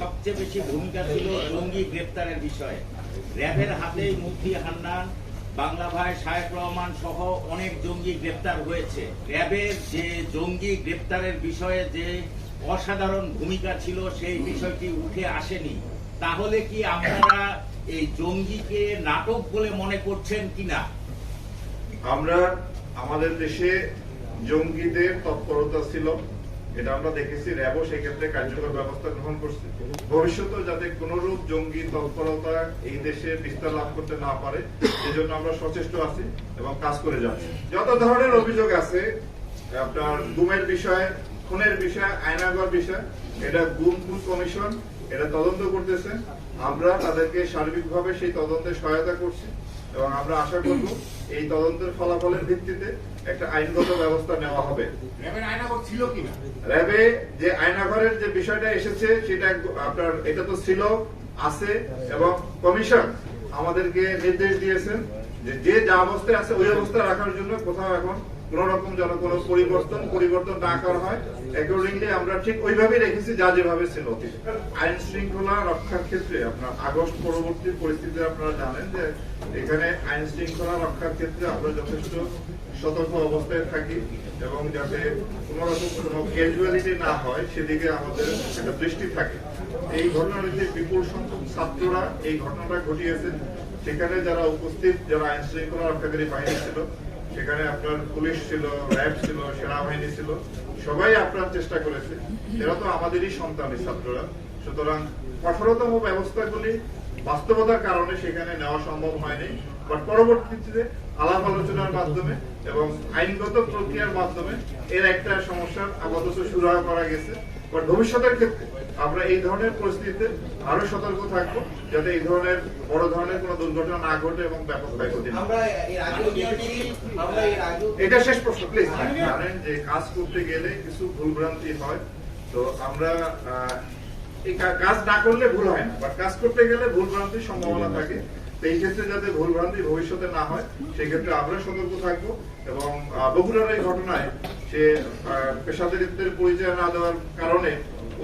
সবচেয়ে বেশি ভূমিকা ছিল জঙ্গি গ্রেপ্তারের বিষয়ে। র্যাবের মুফতি হান্নান, বাংলা ভাই শায়েক রহমান সহ অনেক জঙ্গি গ্রেপ্তার হয়েছে। র্যাবের যে জঙ্গি গ্রেপ্তারের বিষয়ে যে অসাধারণ ভূমিকা ছিল সেই বিষয়টি উঠে আসেনি। তাহলে কি আপনারা এই জঙ্গিকে নাটক বলে মনে করছেন কিনা? আমরা আমাদের দেশে জঙ্গিদের তৎপরতা ছিল। এটা আমরা দেখেছি, র্যাবও সেক্ষেত্রে কার্যকর ব্যবস্থা গ্রহণ করছে। ভবিষ্যতে যাতে কোনরূপ জঙ্গি তৎপরতা এই দেশে বিস্তার লাভ করতে না পারে সেজন্য আমরা সচেষ্ট আছি এবং কাজ করে যাচ্ছি। যত ধরনের অভিযোগ আছে, আপনার গুমের বিষয়ে, খুনের বিষয় আয়নাগর বিষয়, এটা গুম কমিশন এটা তদন্ত করতেছে। আমরা তাদেরকে সার্বিকভাবে সেই তদন্তে সহায়তা করছি এবং আমরা আশা করব এই তদন্তের ফলাফলের ভিত্তিতে একটা আইনগত ব্যবস্থা নেওয়া হবে। ছিল কিনা? র্যাবে যে আয়নাঘরের যে বিষয়টা এসেছে সেটা আপনার এটা তো ছিল আছে এবং কমিশন আমাদেরকে নির্দেশ দিয়েছেন যে যে যা অবস্থায় আছে ওই অবস্থায় রাখার জন্য কোথাও এখন কোন রকম যেন কোনো পরিবর্তন পরিবর্তন না করা হয়। অ্যাকর্ডিংলি আমরা ঠিক ওইভাবেই রেখেছি যা যেভাবে ছিল। আইন শৃঙ্খলা রক্ষার ক্ষেত্রে আপনার আগস্ট পরবর্তী পরিস্থিতিতে আপনারা জানেন যে এখানে আইন শৃঙ্খলা রক্ষার ক্ষেত্রে আমরা যথেষ্ট সতর্ক অবস্থায় থাকি এবং যাতে কোনো রকম কোনো ক্যাজুয়ালিটি না হয়, সেদিকে আমাদের একটা দৃষ্টি থাকে। এই ঘটনাটিতে বিপুল সংখ্যক ছাত্ররা এই ঘটনাটা ঘটিয়েছে সেখানে যারা উপস্থিত, যারা আইন শৃঙ্খলা রক্ষাকারী বাহিনী ছিল সেখানে আপনার পুলিশ ছিল, র্যাব ছিল, সেনাবাহিনী ছিল, সবাই আপনার চেষ্টা করেছে। এরা তো আমাদেরই সন্তান ছাত্ররা। সুতরাং কঠোরতম ব্যবস্থাগুলি বাস্তবতার কারণে সেখানে নেওয়া সম্ভব হয়নি। বাট পরবর্তীতে আলাপ আলোচনার মাধ্যমে এবং আইনগত প্রক্রিয়ার মাধ্যমে এর একটা সমস্যার আপাতত সুরাহা করা গেছে। বাট ভবিষ্যতের ক্ষেত্রে আমরা এই ধরনের পরিস্থিতিতে আরও সতর্ক থাকব যাতে এই ধরনের বড় ধরনের কোনো দুর্ঘটনা না ঘটে এবং ব্যাপক ক্ষয়ক্ষতি এটা শেষ প্রশ্ন প্লিজ জানেন যে কাজ করতে গেলে কিছু ভুলভ্রান্তি হয়। তো আমরা এই কাজ না করলে ভুল হয় না বাট কাজ করতে গেলে ভুলভ্রান্তির সম্ভাবনা থাকে। এই ক্ষেত্রে যাতে ভুলভ্রান্তি ভবিষ্যতে না হয় সেই ক্ষেত্রে আমরা সতর্ক থাকব এবং বগুড়ার এই ঘটনায় সে পেশাদারিত্বের পরিচয় না দেওয়ার কারণে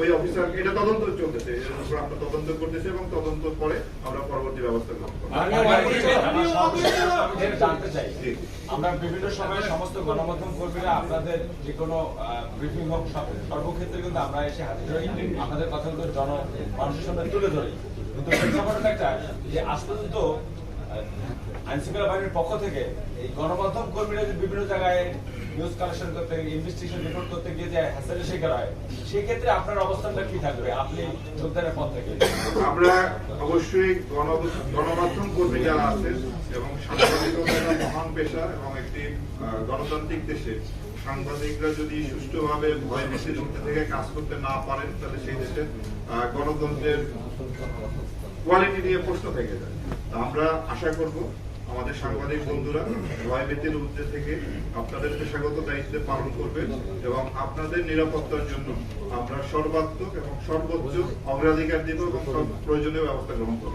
ওই অফিসার এটা তদন্ত চলতেছে এর উপর আমরা তদন্ত করতেছি এবং তদন্ত করে আমরা পরবর্তী ব্যবস্থা গ্রহণ করব। আমরা বিভিন্ন সময়ে সমস্ত গণমাধ্যম কর্মীরা আপনাদের যে কোনো ব্রিফিং হোক সর্বক্ষেত্রে কিন্তু আমরা এসে হাজির হই। আপনাদের কথাগুলো জন মানুষের সামনে তুলে ধরি। বিভিন্ন জায়গায় নিউজ কালেকশন করতে গিয়ে সেই আপনার অবস্থানটা কি থাকবে? আপনি যোগদানের পর থেকে। আমরা অবশ্যই গণমাধ্যম কর্মী যারা আছেন এবং মহান পেশা এবং একটি গণতান্ত্রিক দেশে সাংবাদিকরা যদি সুষ্ঠুভাবে ভয় মধ্যে থেকে কাজ করতে না পারেন, তাহলে সেই দেশে গণতন্ত্রের কোয়ালিটি নিয়ে প্রশ্ন থেকে যায়। আমরা আশা করব আমাদের সাংবাদিক বন্ধুরা ভয় ভয়ভীতির ঊর্ধ্বে থেকে আপনাদের পেশাগত দায়িত্ব পালন করবেন এবং আপনাদের নিরাপত্তার জন্য আমরা সর্বাত্মক এবং সর্বোচ্চ অগ্রাধিকার দেব এবং প্রয়োজনীয় ব্যবস্থা গ্রহণ করব।